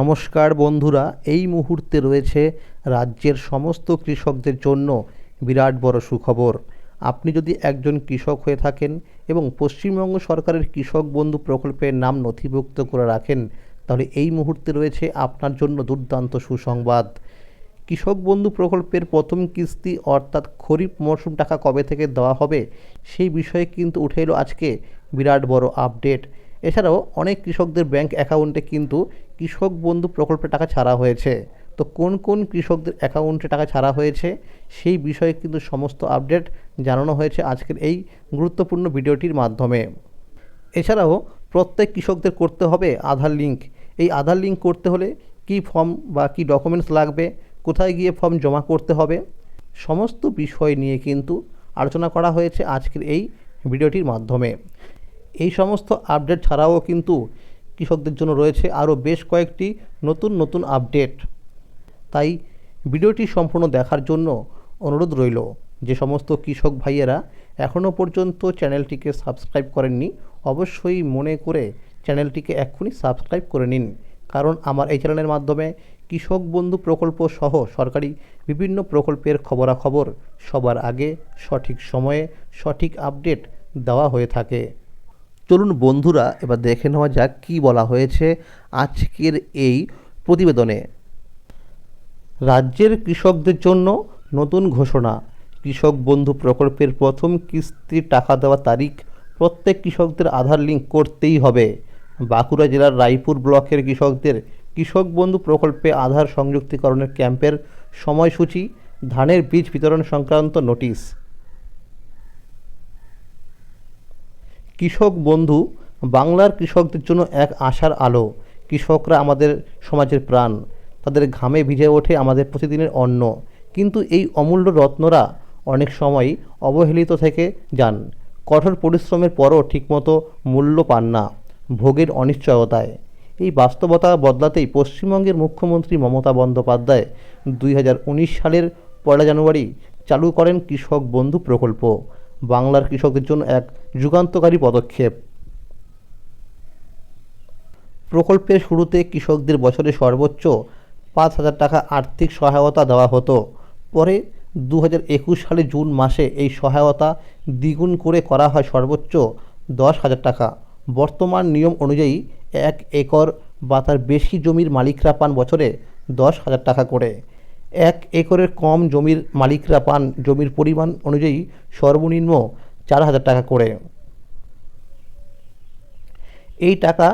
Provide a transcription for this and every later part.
নমস্কার বন্ধুরা, এই মুহূর্তে রয়েছে রাজ্যের সমস্ত কৃষকদের জন্য বিরাট বড় সুখবর। আপনি যদি একজন কৃষক হয়ে থাকেন এবং পশ্চিমবঙ্গ সরকারের কৃষক বন্ধু প্রকল্পের নাম নথিভুক্ত করে রাখেন, তাহলে এই মুহূর্তে রয়েছে আপনার জন্য দুর্দান্ত সুসংবাদ। কৃষক বন্ধু প্রকল্পের প্রথম কিস্তি অর্থাৎ খরিফ মরশুম টাকা কবে থেকে দেওয়া হবে, সেই বিষয়ে কিন্তু উঠে এলো আজকে বিরাট বড় আপডেট। এছাড়াও অনেক কৃষকদের ব্যাংক অ্যাকাউন্টে কিন্তু কৃষক বন্ধু প্রকল্পে টাকা ছাড়া হয়েছে। তো কোন কোন কৃষকদের অ্যাকাউন্টে টাকা ছাড়া হয়েছে, সেই বিষয়ে কিন্তু সমস্ত আপডেট জানানো হয়েছে আজকের এই গুরুত্বপূর্ণ ভিডিওটির মাধ্যমে। এছাড়াও প্রত্যেক কৃষকদের করতে হবে আধার লিঙ্ক। এই আধার লিঙ্ক করতে হলে কী ফর্ম বা কী ডকুমেন্টস লাগবে, কোথায় গিয়ে ফর্ম জমা করতে হবে, সমস্ত বিষয় নিয়ে কিন্তু আলোচনা করা হয়েছে আজকের এই ভিডিওটির মাধ্যমে। এই সমস্ত আপডেট ছাড়াও কিন্তু কৃষকদের জন্য রয়েছে আরও বেশ কয়েকটি নতুন নতুন আপডেট। তাই ভিডিওটি সম্পূর্ণ দেখার জন্য অনুরোধ রইল, যে সমস্ত কৃষক ভাইয়েরা এখনও পর্যন্ত চ্যানেলটিকে সাবস্ক্রাইব করেননি, অবশ্যই মনে করে চ্যানেলটিকে এক্ষুনি সাবস্ক্রাইব করে নিন। কারণ আমার এই চ্যানেলের মাধ্যমে কৃষক বন্ধু প্রকল্প সহ সরকারি বিভিন্ন প্রকল্পের খবরাখবর সবার আগে সঠিক সময়ে সঠিক আপডেট দেওয়া হয়ে থাকে। চলুন বন্ধুরা, এবার দেখে নেওয়া যাক কী বলা হয়েছে আজকের এই প্রতিবেদনে। রাজ্যের কৃষকদের জন্য নতুন ঘোষণা। কৃষক বন্ধু প্রকল্পের প্রথম কিস্তির টাকা দেওয়া তারিখ প্রত্যেক কৃষকদের আধার লিঙ্ক করতেই হবে। বাঁকুড়া জেলার রায়পুর ব্লকের কৃষকদের কৃষক বন্ধু প্রকল্পে আধার সংযুক্তিকরণের ক্যাম্পের সময়সূচি, ধানের বীজ বিতরণ সংক্রান্ত নোটিশ। কৃষক বন্ধু, বাংলার কৃষকদের জন্য এক আশার আলো। কৃষকরা আমাদের সমাজের প্রাণ। তাদের ঘামে ভিজে ওঠে আমাদের প্রতিদিনের অন্ন। কিন্তু এই অমূল্য রত্নরা অনেক সময় অবহেলিত থেকে যান। কঠোর পরিশ্রমের পরও ঠিকমতো মূল্য পান না। ভোগের অনিশ্চয়তায়। এই বাস্তবতা বদলাতেই পশ্চিমবঙ্গের মুখ্যমন্ত্রী মমতা বন্দ্যোপাধ্যায় দুই হাজার উনিশ সালের পয়লা জানুয়ারি চালু করেন কৃষক বন্ধু প্রকল্প। বাংলার কৃষকদের জন্য এক যুগান্তকারী পদক্ষেপ। প্রকল্পের শুরুতে কৃষকদের বছরে সর্বোচ্চ পাঁচ হাজার টাকা আর্থিক সহায়তা দেওয়া হতো। পরে দু হাজার একুশ সালে জুন মাসে এই সহায়তা দ্বিগুণ করে করা হয় সর্বোচ্চ দশ হাজার টাকা। বর্তমান নিয়ম অনুযায়ী এক একর বা তার বেশি জমির মালিকরা পান বছরে দশ হাজার টাকা করে। এক একরের কম জমির মালিকরা পান। জমির পরিমাণ অনুযায়ী সর্বনিম্ন চার হাজার টাকা করে। এই টাকা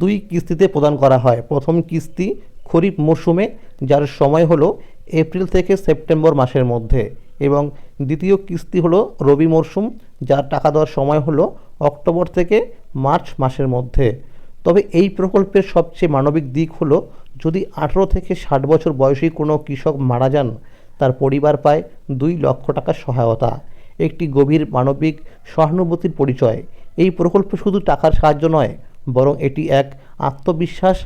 দুই কিস্তিতে প্রদান করা হয়। প্রথম কিস্তি খরিফ মরশুমে যার সময় হলো এপ্রিল থেকে সেপ্টেম্বর মাসের মধ্যে, এবং দ্বিতীয় কিস্তি হলো রবি মরশুম যার টাকা দেওয়ার সময় হলো অক্টোবর থেকে মার্চ মাসের মধ্যে। তবে এই প্রকল্পের সবচেয়ে মানবিক দিক হলো যদি আঠেরো থেকে ষাট বছর বয়সী কোনো কৃষক মারা যান, তার পরিবার পায় দুই লক্ষ টাকার সহায়তা। একটি গভীর মানবিক সহানুভূতির পরিচয়। এই প্রকল্প শুধু টাকার সাহায্য নয়, বরং এটি এক আত্মবিশ্বাস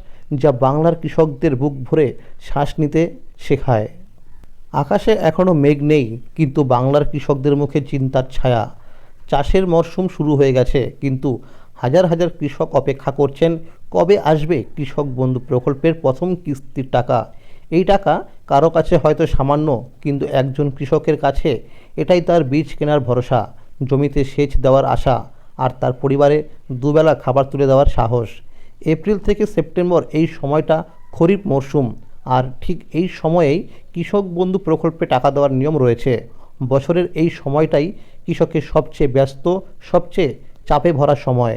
যা বাংলার কৃষকদের বুক ভরে শ্বাস নিতে শেখায়। আকাশে এখনও মেঘ নেই, কিন্তু বাংলার কৃষকদের মুখে চিন্তার ছায়া। চাষের মরশুম শুরু হয়ে গেছে, কিন্তু হাজার হাজার কৃষক অপেক্ষা করছেন, কবে আসবে কৃষক বন্ধু প্রকল্পের প্রথম কিস্তির টাকা? এই টাকা কারও কাছে হয়তো সামান্য, কিন্তু একজন কৃষকের কাছে এটাই তার বীজ কেনার ভরসা, জমিতে সেচ দেওয়ার আশা, আর তার পরিবারে দুবেলা খাবার তুলে দেওয়ার সাহস। এপ্রিল থেকে সেপ্টেম্বর এই সময়টা খরিফ মরশুম আর ঠিক এই সময়েই কৃষক বন্ধু প্রকল্পে টাকা দেওয়ার নিয়ম রয়েছে। বছরের এই সময়টাই কৃষকের সবচেয়ে ব্যস্ত, সবচেয়ে চাপে ভরা সময়।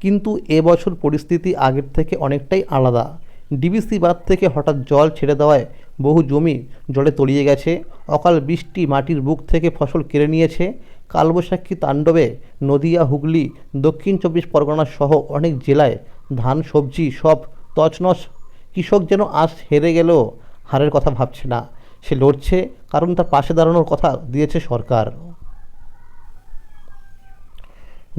কিন্তু এবছর পরিস্থিতি আগের থেকে অনেকটাই আলাদা। ডিবিসি বাঁধ থেকে হঠাৎ জল ছেড়ে দেওয়ায় বহু জমি জলে তলিয়ে গেছে। অকাল বৃষ্টি মাটির বুক থেকে ফসল কেড়ে নিয়েছে। কালবৈশাখী তাণ্ডবে নদিয়া, হুগলি, দক্ষিণ চব্বিশ পরগনা সহ অনেক জেলায় ধান, সবজি সব তছনছ। কৃষক যেন আজ হেরে গেলেও হারের কথা ভাবছে না। সে লড়ছে, কারণ তার পাশে দাঁড়ানোর কথা দিয়েছে সরকার।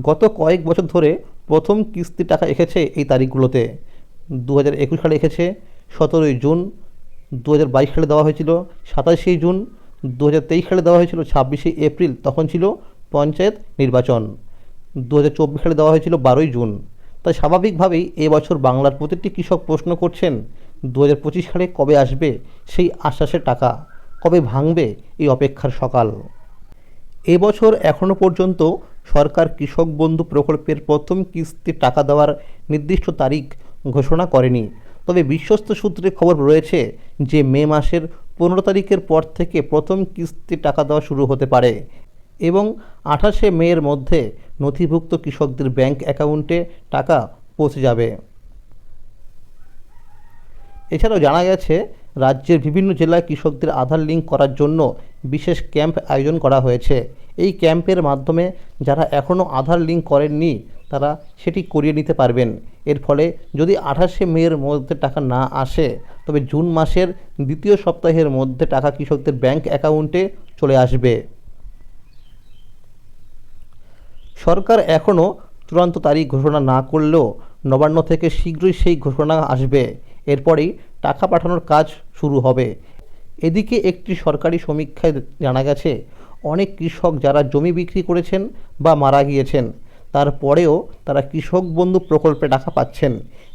গত কয়েক বছর ধরে প্রথম কিস্তি টাকা এসেছে এই তারিখগুলোতে। দু হাজার একুশ সালে এসেছে, সতেরোই জুন দু হাজার বাইশ সালে দেওয়া হয়েছিল, সাতাশে জুন দু হাজার তেইশ সালে দেওয়া হয়েছিল, ছাব্বিশে এপ্রিল তখন ছিল পঞ্চায়েত নির্বাচন। দু হাজার চব্বিশ সালে দেওয়া হয়েছিল বারোই জুন। তাই স্বাভাবিকভাবেই এবছর বাংলার প্রতিটি কৃষক প্রশ্ন করছেন দু হাজার পঁচিশ সালে কবে আসবে সেই আশ্বাসের টাকা, কবে ভাঙবে এই অপেক্ষার সকাল। এবছর এখনও পর্যন্ত সরকার কৃষক বন্ধু প্রকল্পের প্রথম কিস্তি টাকা দেওয়ার নির্দিষ্ট তারিখ ঘোষণা করেনি। তবে বিশ্বস্ত সূত্রে খবর রয়েছে যে, মে মাসের পনেরো তারিখের পর থেকে প্রথম কিস্তি টাকা দেওয়া শুরু হতে পারে এবং আঠাশে মের মধ্যে নথিভুক্ত কৃষকদের ব্যাংক অ্যাকাউন্টে টাকা পৌঁছে যাবে। এছাড়াও জানা গেছে, রাজ্যের বিভিন্ন জেলায় কৃষকদের আধার লিঙ্ক করার জন্য বিশেষ ক্যাম্প আয়োজন করা হয়েছে। এই ক্যাম্পের মাধ্যমে যারা এখনও আধার লিঙ্ক করেননি, তারা সেটি করিয়ে নিতে পারবেন। এর ফলে যদি আঠাশে মের মধ্যে টাকা না আসে, তবে জুন মাসের দ্বিতীয় সপ্তাহের মধ্যে টাকা কৃষকদের ব্যাংক অ্যাকাউন্টে চলে আসবে। সরকার এখনও চূড়ান্ত তারিখ ঘোষণা না করলেও নবান্ন থেকে শীঘ্রই সেই ঘোষণা আসবে। এরপরেই টাকা পাঠানোর কাজ শুরু হবে। এদিকে একটি সরকারি সমীক্ষায় জানা গেছে অনেক কৃষক যারা জমি বিক্রি করেছেন বা মারা গিয়েছেন তারপরেও তারা কৃষক বন্ধু প্রকল্পে টাকা পাচ্ছেন।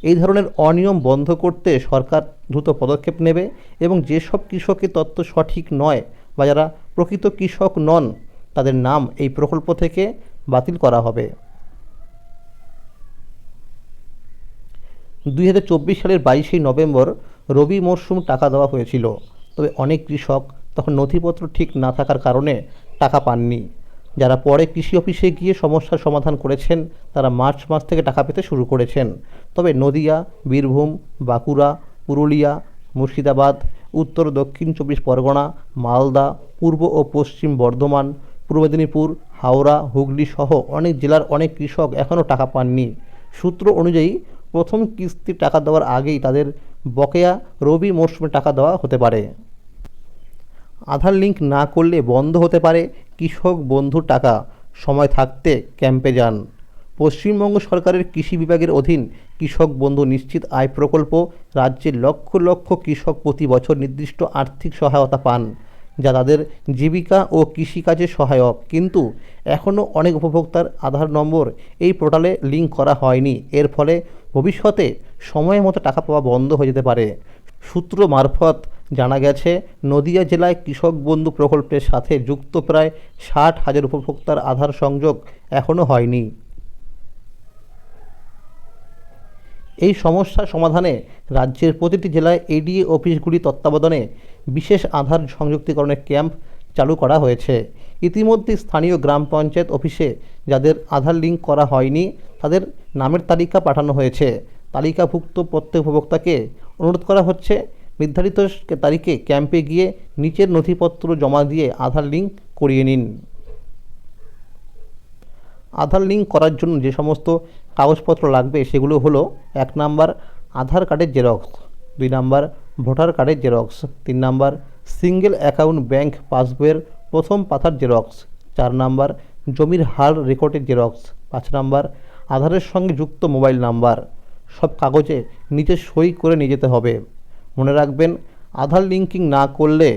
এই ধরনের অনিয়ম বন্ধ করতে সরকার দ্রুত পদক্ষেপ নেবে এবং যেসব কৃষকের তথ্য সঠিক নয় বা যারা প্রকৃত কৃষক নন, তাদের নাম এই প্রকল্প থেকে বাতিল করা হবে। দুই হাজার চব্বিশ সালের বাইশে নভেম্বর রবি মরশুম টাকা দেওয়া হয়েছিল। তবে অনেক কৃষক তখন নথিপত্র ঠিক না থাকার কারণে টাকা পাননি। যারা পরে কৃষি অফিসে গিয়ে সমস্যার সমাধান করেছেন, তারা মার্চ মাস থেকে টাকা পেতে শুরু করেছেন। তবে নদিয়া, বীরভূম, বাঁকুড়া, পুরুলিয়া, মুর্শিদাবাদ, উত্তর, দক্ষিণ চব্বিশ পরগনা, মালদা, পূর্ব ও পশ্চিম বর্ধমান, পূর্ব মেদিনীপুর, হাওড়া, হুগলি সহ অনেক জেলার অনেক কৃষক এখনও টাকা পাননি। সূত্র অনুযায়ী প্রথম কিস্তির টাকা দেওয়ার আগেই তাদের বকেয়া রবি মরশুমে টাকা দেওয়া হতে পারে। আধার লিঙ্ক না করলে বন্ধ হতে পারে। কৃষক বন্ধুর টাকা। সময় থাকতে ক্যাম্পে যান। পশ্চিমবঙ্গ সরকারের কৃষি বিভাগের অধীন কৃষক বন্ধু নিশ্চিত আয় প্রকল্প রাজ্যের লক্ষ লক্ষ কৃষক প্রতি বছর নির্দিষ্ট আর্থিক সহায়তা পান, যা তাদের জীবিকা ও কৃষিকাজে সহায়ক। কিন্তু এখনও অনেক উপভোক্তার আধার নম্বর এই পোর্টালে লিঙ্ক করা হয়নি। এর ফলে ভবিষ্যতে সময় মতো টাকা পাওয়া বন্ধ হয়ে যেতে পারে। সূত্র মারফত জানা গেছে, নদিয়া জেলায় কৃষক বন্ধু প্রকল্পের সাথে যুক্ত প্রায় ষাট হাজার উপভোক্তার আধার সংযোগ এখনও হয়নি। এই সমস্যা সমাধানে রাজ্যের প্রতিটি জেলায় এডিএ অফিসগুলি তত্ত্বাবধানে বিশেষ আধার সংযুক্তিকরণের ক্যাম্প চালু করা হয়েছে। ইতিমধ্যে স্থানীয় গ্রাম পঞ্চায়েত অফিসে যাদের আধার লিঙ্ক করা হয়নি, তাদের নামের তালিকা পাঠানো হয়েছে। তালিকাভুক্ত প্রত্যেক উপভোক্তাকে অনুরোধ করা হচ্ছে নির্ধারিত তারিখে ক্যাম্পে গিয়ে নিচের নথিপত্র জমা দিয়ে আধার লিঙ্ক করিয়ে নিন। আধার লিঙ্ক করার জন্য যে সমস্ত কাগজপত্র লাগবে সেগুলো হলো এক নাম্বার আধার কার্ডের জেরক্স, দুই নাম্বার ভোটার কার্ডের জেরক্স, তিন নাম্বার সিঙ্গেল অ্যাকাউন্ট ব্যাংক পাসবইয়ের প্রথম পাতার জেরক্স, চার নাম্বার জমির হার রেকর্ডের জেরক্স, পাঁচ নাম্বার আধারের সঙ্গে যুক্ত মোবাইল নাম্বার। সব কাগজে নিচে সই করে নিয়ে যেতে হবে। মনে রাখবেন, আধার লিঙ্কিং না করলে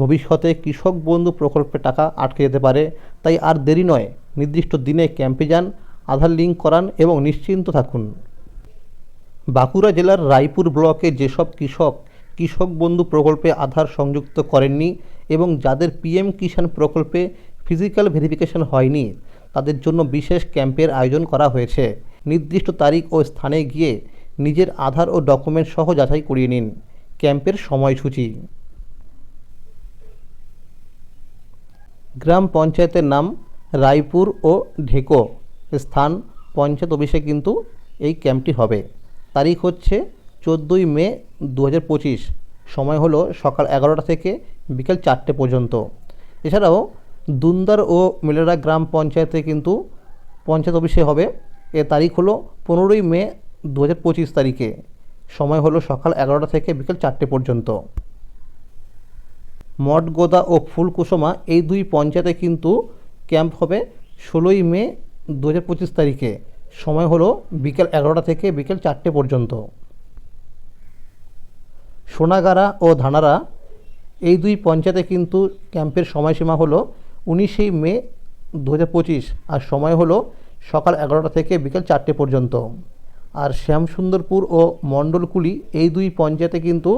ভবিষ্যতে কৃষক বন্ধু প্রকল্পে টাকা আটকে যেতে পারে। তাই আর দেরি নয়, নির্দিষ্ট দিনে ক্যাম্পে যান, আধার লিঙ্ক করান এবং নিশ্চিন্ত থাকুন। বাঁকুড়া জেলার রায়পুর ব্লকে যেসব কৃষক কৃষক বন্ধু প্রকল্পে আধার সংযুক্ত করেননি এবং যাদের পিএম কিষাণ প্রকল্পে ফিজিক্যাল ভেরিফিকেশন হয়নি, তাদের জন্য বিশেষ ক্যাম্পের আয়োজন করা হয়েছে। নির্দিষ্ট তারিখ ও স্থানে গিয়ে নিজের আধার ও ডকুমেন্ট সহ যাচাই করিয়ে নিন। ক্যাম্পের সময়সূচি। গ্রাম পঞ্চায়েতের নাম রায়পুর ও ঢেকো স্থান পঞ্চায়েত অফিসে কিন্তু এই ক্যাম্পটি হবে। তারিখ হচ্ছে চোদ্দোই মে দু হাজার পঁচিশ। সময় হলো সকাল এগারোটা থেকে বিকেল চারটে পর্যন্ত। এছাড়াও দুন্দার ও মেলেরা গ্রাম পঞ্চায়েতে কিন্তু পঞ্চায়েত অফিসে হবে। এর তারিখ হলো পনেরোই মে দু হাজার পঁচিশ তারিখে। সময় হলো সকাল এগারোটা থেকে বিকেল চারটে পর্যন্ত। মঠগোদা ও ফুলকুসুমা এই দুই পঞ্চায়েতে কিন্তু ক্যাম্প হবে ষোলোই মে দু হাজার পঁচিশ তারিখে। সময় হলো বিকেল এগারোটা থেকে বিকেল চারটে পর্যন্ত। সোনাগাড়া ও ধানারা এই দুই পঞ্চায়েতে কিন্তু ক্যাম্পের সময়সীমা হলো উনিশেই মে দু হাজার পঁচিশ। আর সময় হলো সকাল এগারোটা থেকে বিকেল চারটে পর্যন্ত। আর শ্যামসুন্দরপুর ও মণ্ডলকুলি এই দুই পঞ্চায়েতে কিন্তু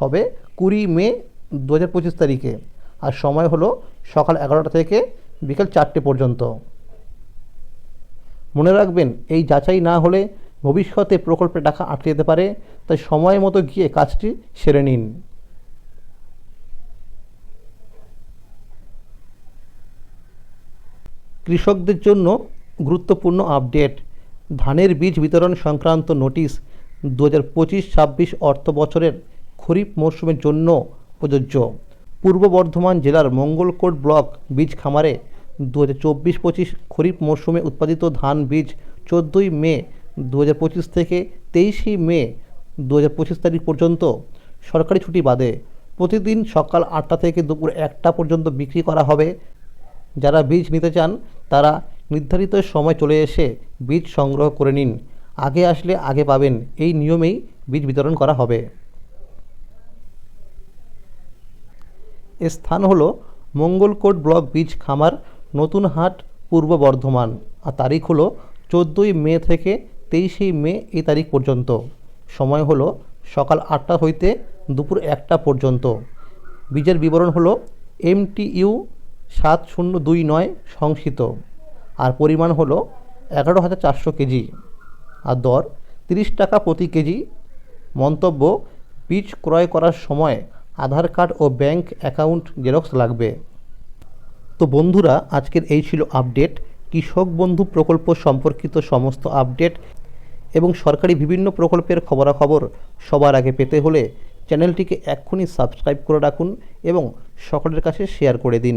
হবে কুড়ি মে দু হাজার পঁচিশ তারিখে। আর সময় হলো সকাল এগারোটা থেকে বিকেল চারটে পর্যন্ত। মনে রাখবেন, এই যাচাই না হলে ভবিষ্যতে প্রকল্পে টাকা আটকে যেতে পারে, তাই সময় মতো গিয়ে কাজটি সেরে নিন। কৃষকদের জন্য গুরুত্বপূর্ণ আপডেট। ধানের বীজ বিতরণ সংক্রান্ত নোটিশ দু হাজার পঁচিশ ছাব্বিশ অর্থ বছরের খরিফ মরশুমের জন্য প্রযোজ্য। পূর্ব বর্ধমান জেলার মঙ্গলকোট ব্লক বীজ খামারে দু হাজার চব্বিশ পঁচিশ খরিফ মরশুমে উৎপাদিত ধান বীজ চোদ্দোই মে দু হাজার পঁচিশ থেকে তেইশে মে দু হাজার পঁচিশ তারিখ পর্যন্ত সরকারি ছুটি বাদে প্রতিদিন সকাল আটটা থেকে দুপুর একটা পর্যন্ত বিক্রি করা হবে। যারা বীজ নিতে চান, তারা নির্ধারিত সময় চলে এসে বীজ সংগ্রহ করে নিন। আগে আসলে আগে পাবেন। এই নিয়মেই বীজ বিতরণ করা হবে। এ স্থান হলো মঙ্গলকোট ব্লক বীজ খামার নতুন হাট পূর্ব বর্ধমান। আর তারিখ হলো চোদ্দোই মে থেকে তেইশে মে এই তারিখ পর্যন্ত। সময় হলো সকাল আটটা হইতে দুপুর একটা পর্যন্ত। বীজের বিবরণ হলো এমটিইউ সাত শূন্য দুই নয় সংসিত আর পরিমাণ হলো এগারো হাজার চারশো কেজি। আর দর তিরিশ টাকা প্রতি কেজি। মন্তব্য বীজ ক্রয় করার সময় আধার কার্ড ও ব্যাংক অ্যাকাউন্ট জেরক্স লাগবে। তো বন্ধুরা, আজকের এই ছিল আপডেট। কৃষক বন্ধু প্রকল্প সম্পর্কিত সমস্ত আপডেট এবং সরকারি বিভিন্ন প্রকল্পের খবরাখবর সবার আগে পেতে হলে চ্যানেলটিকে এক্ষুনি সাবস্ক্রাইব করে রাখুন এবং সকলের কাছে শেয়ার করে দিন।